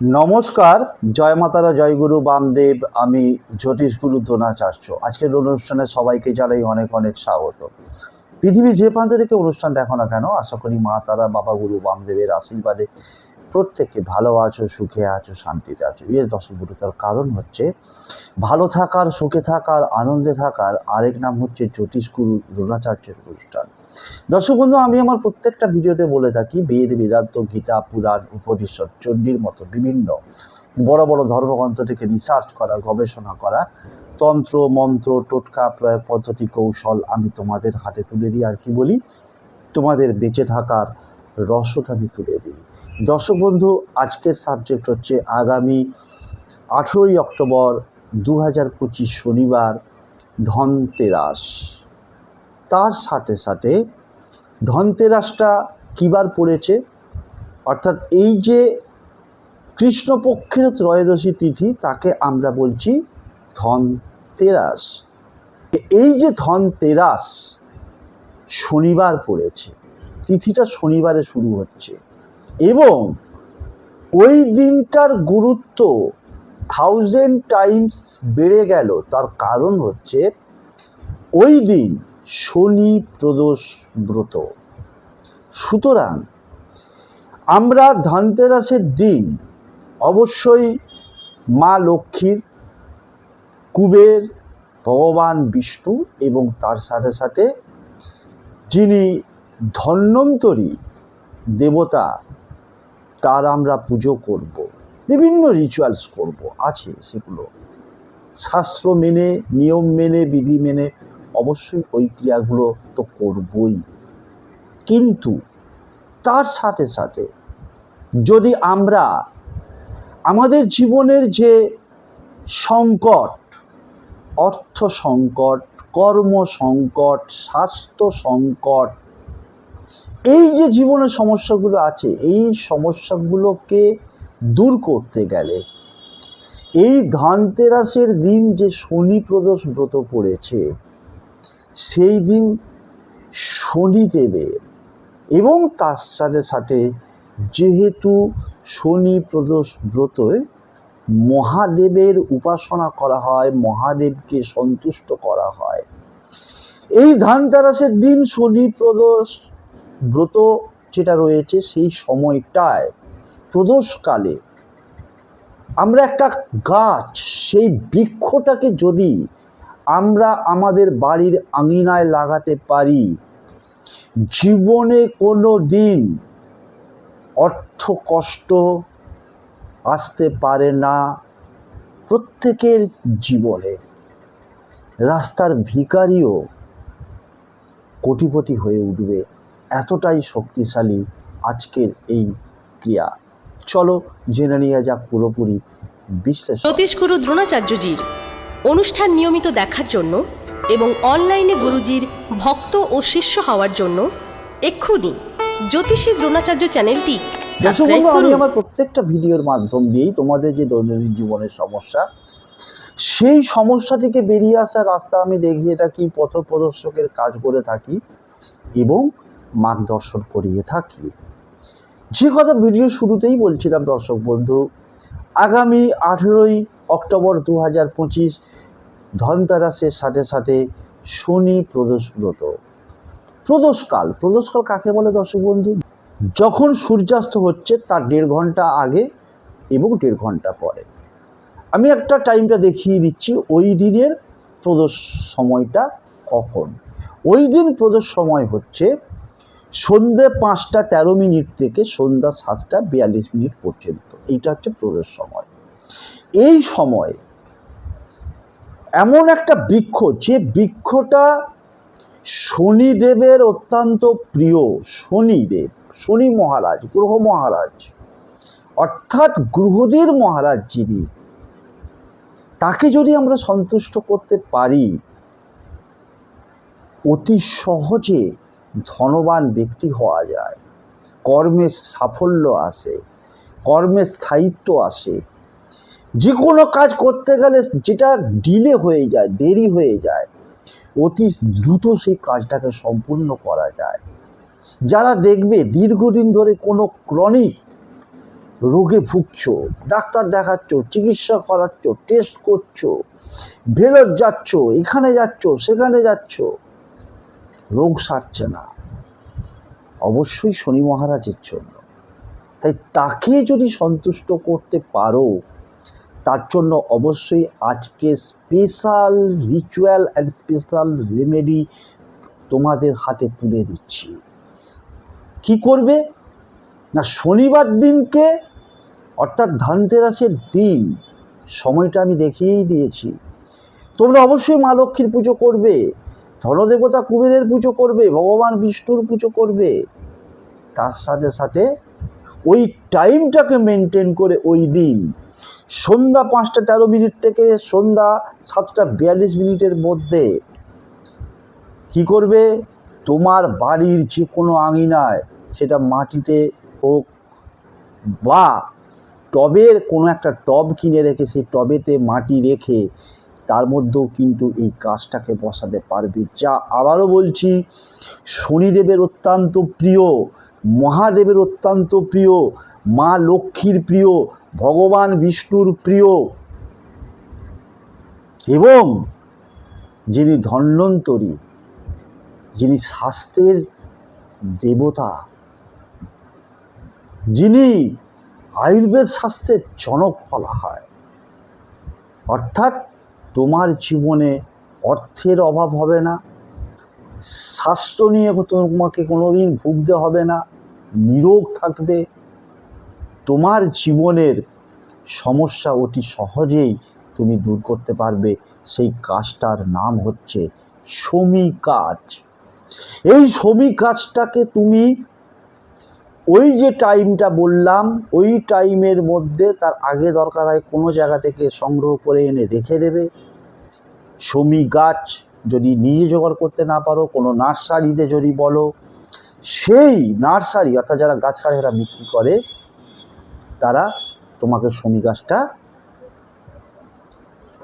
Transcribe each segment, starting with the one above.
নমস্কার, জয় মাতারা জয়গুরু বামদেব, আমি জ্যোতিষ গুরু দ্রোণাচার্য। আজকের অনুষ্ঠানে সবাইকে জানাই অনেক অনেক স্বাগত। পৃথিবী যে প্রান্ত থেকে অনুষ্ঠান দেখো না কেন, আশা করি মা তারা বাবা গুরু, বামদেবের আশীর্বাদে প্রত্যেকে ভালো আছো, সুখে আছো, শান্তিতে আছো। দর্শক গুরু কারণ হচ্ছে ভালো থাকার, সুখে থাকার, আনন্দে থাকার আরেক নাম হচ্ছে জ্যোতিষগুরু দ্রোণাচার্যের অনুষ্ঠান। দর্শক বন্ধু, আমি আমার প্রত্যেকটা ভিডিওতে বলে থাকি, বেদ, বেদান্ত, গীতা, পুরাণ, উপনিষদ, চণ্ডীর মতো বিভিন্ন বড় বড় ধর্মগ্রন্থ থেকে রিসার্চ করা, গবেষণা করা, তন্ত্র, মন্ত্র, টোটকা, প্রয়োগ পদ্ধতি, কৌশল আমি তোমাদের হাতে তুলে দিই। আর কি বলি? তোমাদের বেঁচে থাকার রসদ আমি তুলে দিই। দর্শক বন্ধু, আজকের সাবজেক্ট হচ্ছে আগামী আঠেরোই অক্টোবর দু হাজার পঁচিশ শনিবার ধনতেরাস। তার সাথে সাথে ধনতেরাসটা কিবার পড়েছে? অর্থাৎ এই যে কৃষ্ণপক্ষের ত্রয়োদশী তিথি, তাকে আমরা বলছি ধনতেরাস। এই যে ধনতেরাস শনিবার পড়েছে, তিথিটা শনিবারে শুরু হচ্ছে। এবং ওই দিনটার গুরুত্ব থাউজেন্ড টাইমস বেড়ে গেল। তার কারণ হচ্ছে ওই দিন শনি প্রদোষ ব্রত। সুতরাং আমরা ধনতেরাসের দিন অবশ্যই মা লক্ষ্মীর, কুবের, ভগবান বিষ্ণু এবং তার সাথে সাথে যিনি ধন্বন্তরী দেবতা তার আমরা পুজো করব। বিভিন্ন রিচুয়ালস করব। আছে সেগুলো। শাস্ত্র মেনে, নিয়ম মেনে, বিধি মেনে অবশ্যই ওই ক্রিয়াগুলো তো করবই। কিন্তু তার সাথে সাথে যদি আমরা আমাদের জীবনের যে সংকট, অর্থ সংকট, কর্ম সংকট, স্বাস্থ্য সংকট এই যে জীবনের সমস্যাগুলো আছে, এই সমস্যাগুলোকে দূর করতে গেলে এই ধনতেরাসের দিন যে শনি প্রদোষ ব্রত পড়েছে, সেই দিন শনিদেবের এবং তার সাথে সাথে যেহেতু শনি প্রদোষ ব্রতয়, মহাদেবের উপাসনা করা হয়, মহাদেবকে সন্তুষ্ট করা হয়। এই ধানতেরাসের দিন শনি প্রদোষ ব্রত যেটা রয়েছে সেই সময়টায়, প্রদোষকালে আমরা একটা গাছ, সেই বৃক্ষটাকে যদি আমরা আমাদের বাড়ির আঙিনায় লাগাতে পারি, জীবনে কোনো দিন অর্থ কষ্ট আসতে পারে না প্রত্যেকের জীবনে। রাস্তার ভিকারিও কোটিপতি হয়ে উঠবে। এতটাই শক্তিশালী আজকের এই ক্রিয়া। চলো জেনে নিয়ে যাক পুরোপুরি বিশ্লেষণ। জ্যোতিষগুরু দ্রোণাচার্যজির অনুষ্ঠান নিয়মিত দেখার জন্য এবং অনলাইনে গুরুজির ভক্ত ও শিষ্য হওয়ার জন্য এক্ষুনি জ্যোতিষী দ্রোণাচার্য চ্যানেলটি আমি আমার প্রত্যেকটা ভিডিওর মাধ্যম দিয়েই তোমাদের যে দৈনন্দিন জীবনের সমস্যা সেই সমস্যা থেকে বেরিয়ে আসার রাস্তা আমি দেখিয়ে থাকি পথ প্রদর্শকের কাজ করে থাকি এবং মার্গদর্শন করিয়ে থাকি। যে কথা ভিডিও শুরুতেই বলছিলাম, দর্শক বন্ধু, আগামী আঠেরোই অক্টোবর দু হাজার পঁচিশ ধনতেরাসের সাথে সাথে শনি প্রদোষ ব্রত। প্রদোষকাল প্রদোষকাল কাকে বলে দর্শক বন্ধু? যখন সূর্যাস্ত হচ্ছে তার দেড় ঘণ্টা আগে এবং দেড় ঘণ্টা পরে। আমি একটা টাইমটা দেখিয়ে দিচ্ছি, ওই দিনের প্রদোষ সময়টা কখন? ওই দিন প্রদোষ সময় হচ্ছে সন্ধ্যে পাঁচটা তেরো মিনিট থেকে সন্ধ্যা সাতটা বিয়াল্লিশ মিনিট পর্যন্ত। এইটা হচ্ছে প্রদোষ সময়। এই সময় এমন একটা বৃক্ষ, যে বৃক্ষটা শনিদেবের অত্যন্ত প্রিয়, শনিদেব, শনি মহারাজ, গ্রহ মহারাজ, অর্থাৎ গ্রহদের মহারাজ যিনি, তাকে যদি আমরা সন্তুষ্ট করতে পারি, অতি সহজে ধনবান ব্যক্তি হওয়া যায়। কর্মের সাফল্য আসে কর্মের স্থায়িত্ব আসে। যে কোনো কাজ করতে গেলে যেটা ডিলে হয়ে যায়, দেরি হয়ে যায়, অতি দ্রুত সেই কাজটাকে সম্পূর্ণ করা যায়। যারা দেখবে দীর্ঘদিন ধরে কোনো ক্রনিক রোগে ভুগছো, ডাক্তার দেখাচ্ছ, চিকিৎসা করাচ্ছ টেস্ট করছ ভেলোর যাচ্ছ, এখানে যাচ্ছ, সেখানে যাচ্ছ রোগ সারছে না। অবশ্যই শনি মহারাজের জন্য। তাই তাকে যদি সন্তুষ্ট করতে পারো, তার জন্য অবশ্যই আজকে special ritual and special remedy তোমাদের হাতে তুলে দিচ্ছি। কি করবে? না, শনিবার দিনকে, অর্থাৎ ধানতেরাসের দিন, সময়টা আমি দেখিয়েই দিয়েছি। তোমরা অবশ্যই মা লক্ষ্মীর পুজো করবে। ধনদেবতা কুবেরের পুজো করবে, ভগবান বিষ্ণুর পুজো করবে। তার সাথে সাথে ওই টাইমটাকে মেনটেন করে ওই দিন সন্ধ্যা পাঁচটা তেরো মিনিট থেকে সন্ধ্যা সাতটা বিয়াল্লিশ মিনিটের মধ্যে কি করবে? তোমার বাড়ির যে কোনো আঙিনায় সেটা মাটিতে হোক বা টবের কোনো একটা টব কিনে রেখে সেই টবেতে মাটি রেখে তার মধ্যেও কিন্তু এই গাছটাকে বসাতে পারবে। যা আবারও বলছি, শনিদেবের অত্যন্ত প্রিয়, মহাদেবের অত্যন্ত প্রিয়, মা লক্ষ্মীর প্রিয়, ভগবান বিষ্ণুর প্রিয় এবং যিনি ধন্বন্তরী, যিনি স্বাস্থ্যের দেবতা, যিনি আয়ুর্বেদ শাস্ত্রের জনক বলা হয়। অর্থাৎ তোমার জীবনে অর্থের অভাব হবে না। স্বাস্থ্য নিয়ে তোমাকে কোনোদিন ভুগতে হবে না। নিরোগ থাকবে। তোমার জীবনের সমস্যা অতি সহজেই তুমি দূর করতে পারবে। সেই কাজটার নাম হচ্ছে সমী কাজ। এই সমী কাজটাকে তুমি ওই যে টাইমটা বললাম, ওই টাইমের মধ্যে তার আগে দরকার হয় কোনো জায়গা থেকে সংগ্রহ করে এনে রেখে দেবে। সমী গাছ যদি নিজে জোগাড় করতে না পারো, কোনো নার্সারিতে যদি বলো, সেই নার্সারি অর্থাৎ যারা গাছ কাছেরা বিক্রি করে, তারা তোমাকে সমী গাছটা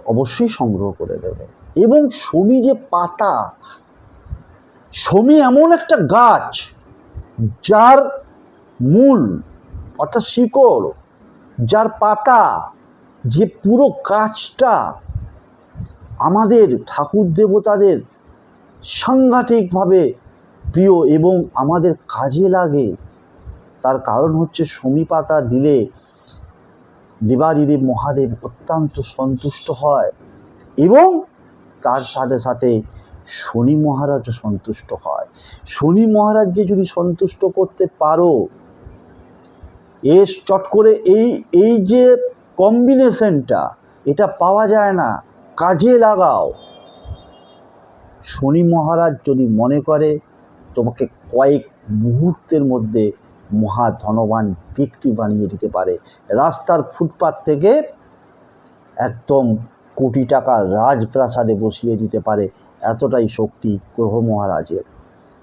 অবশ্যই সংগ্রহ করে দেবে। এবং সমী যে পাতা সমী এমন একটা গাছ, যার মূল, অর্থাৎ শিকড় যার পাতা, যে পুরো কাজটা আমাদের ঠাকুর দেবতাদের সাংঘাতিকভাবে প্রিয় এবং আমাদের কাজে লাগে, তার কারণ হচ্ছে সমী পাতা দিলে দেবারিদেব মহাদেব অত্যন্ত সন্তুষ্ট হয় এবং তার সাথে সাথে শনি মহারাজও সন্তুষ্ট হয়। শনি মহারাজকে যদি সন্তুষ্ট করতে পারো এ চট করে এই এই যে কম্বিনেশনটা এটা পাওয়া যায় না, কাজে লাগাও। শনি মহারাজ যদি মনে করে, তোমাকে কয়েক মুহূর্তের মধ্যে মহা ধনবান ব্যক্তি বানিয়ে দিতে পারে। রাস্তার ফুটপাত থেকে একদম কোটি টাকা রাজপ্রাসাদে বসিয়ে দিতে পারে, এতটাই শক্তি গ্রহ মহারাজের।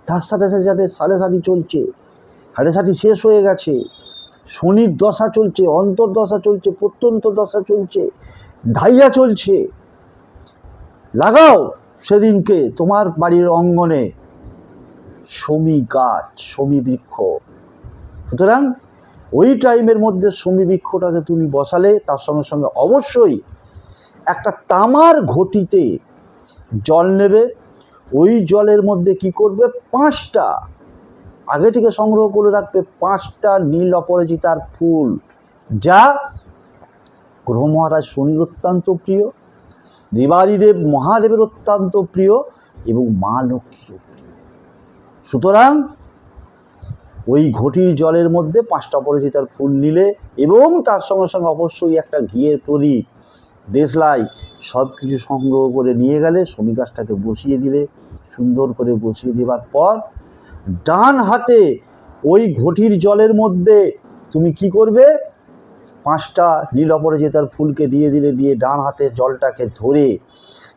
তার সাথে সাথে যাদের সাড়ে সাথী চলছে, সাড়ে সাথী শেষ হয়ে গেছে। শনির দশা চলছে অন্তর্দশা চলছে, প্রত্যন্ত দশা চলছে, ঢাইয়া চলছে। লাগাও সেদিনকে তোমার বাড়ির অঙ্গনে সমী গাছ সমী বৃক্ষ। সুতরাং ওই টাইমের মধ্যে সমী বৃক্ষটাকে তুমি বসালে, তার সঙ্গে সঙ্গে অবশ্যই একটা তামার ঘটিতে জল নেবে। ওই জলের মধ্যে কি করবে? পাঁচটা আগে থেকে সংগ্রহ করে রাখবে পাঁচটা নীল অপরাজিতার ফুল, যা গ্রহ মহারাজ শনির অত্যন্ত প্রিয়, দেবাদিদেব মহাদেবের অত্যন্ত প্রিয় এবং মা লক্ষ্মীরও প্রিয়। সুতরাং ওই ঘটির জলের মধ্যে পাঁচটা অপরাজিতার ফুল নিলে এবং তার সঙ্গে সঙ্গে অবশ্যই একটা ঘিয়ের প্রদীপ, দেশলাই সব কিছু সংগ্রহ করে নিয়ে গেলে শনি গাছটাকে বসিয়ে দিলে, সুন্দর করে বসিয়ে দেওয়ার পর ডান হাতে ওই ঘটির জলের মধ্যে তুমি কি করবে? পাঁচটা নীল অপরাজিতার ফুলকে দিয়ে দিলে, দিয়ে ডান হাতে জলটাকে ধরে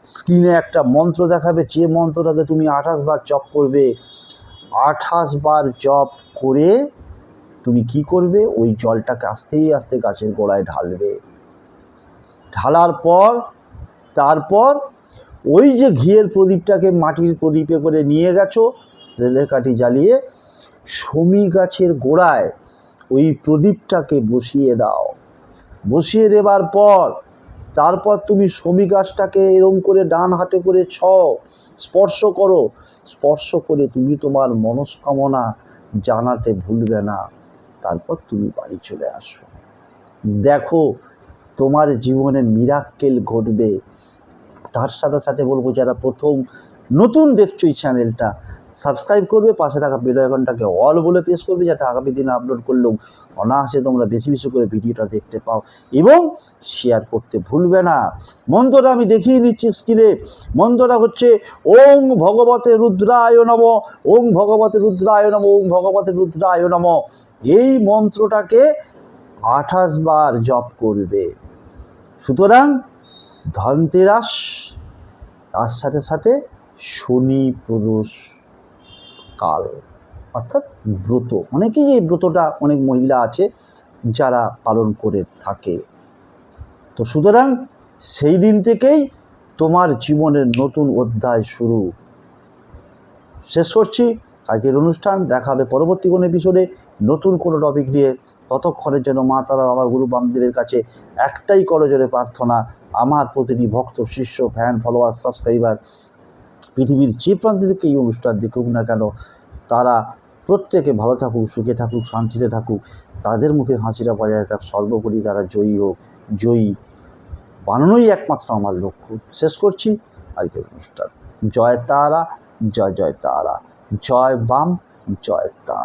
স্ক্রিনে একটা মন্ত্র দেখাবে, যে মন্ত্রটাকে তুমি আঠাশ বার জপ করবে। আঠাশ বার জপ করে তুমি কি করবে? ওই জলটাকে আস্তে আস্তে গাছের গোড়ায় ঢালবে। ঢালার পর, তারপর ওই যে ঘিয়ের প্রদীপটাকে মাটির প্রদীপে করে নিয়ে গেছো রেলের কাঠি জ্বালিয়ে সমী গাছের গোড়ায় ওই প্রদীপটাকে বসিয়ে দাও। বসিয়ে দেবার পর তারপর তুমি শমী গাছটাকে এরম করে ডান হাতে করে ছ স্পর্শ করো। স্পর্শ করে তুমি তোমার মনস্কামনা জানাতে ভুলবে না। তারপর তুমি বাড়ি চলে আসো। দেখো, তোমার জীবনে মিরাক্কেল ঘটবে। তার সাথে সাথে বলব, যারা প্রথম নতুন দেখছ এই চ্যানেলটা সাবস্ক্রাইব করবে, পাশে থাকা বেল অল বলে প্রেস করবে যাতে আগামী দিনে আপলোড করলেও অনায়াসে তোমরা বেশি বেশি করে ভিডিওটা দেখতে পাও এবং শেয়ার করতে ভুলবে না। মন্ত্রটা আমি দেখিয়ে দিচ্ছি স্ক্রিনে মন্ত্রটা হচ্ছে, ওং ভগবতে রুদ্রায় নম, ওং ভগবতে রুদ্রায় নম, ওং ভগবতে রুদ্রায় নম। এই মন্ত্রটাকে আঠাশ বার জপ করবে। সুতরাং ধনতেরাস, তার সাথে সাথে শনি প্রদোষ কাল, অর্থাৎ ব্রত। অনেকেই এই ব্রতটা অনেক মহিলা আছে যারা পালন করে থাকে। তো সুতরাং সেই দিন থেকেই তোমার জীবনের নতুন অধ্যায় শুরু। শেষ করছি। আজকের অনুষ্ঠান দেখা হবে পরবর্তী কোনো এপিসোডে নতুন কোনো টপিক নিয়ে। ততক্ষণের জন্য মা তারা বাবা গুরু বামদেবের কাছে একটাই করজোরে প্রার্থনা। আমার প্রতিটি ভক্ত, শিষ্য ফ্যান ফলোয়ার সাবস্ক্রাইবার পৃথিবীর যে প্রান্তে থেকে এই অনুষ্ঠান দেখুক না কেন, তারা প্রত্যেকে ভালো থাকুক, সুখে থাকুক, শান্তিতে থাকুক, তাদের মুখে হাসিটা বজায় থাক, সর্বোপরি তারা জয়ী হোক, জয়ী বানানোই একমাত্র আমার লক্ষ্য। শেষ করছি আজকের অনুষ্ঠান। জয় তারা, জয় জয় তারা। জয় বাম, জয় তারা।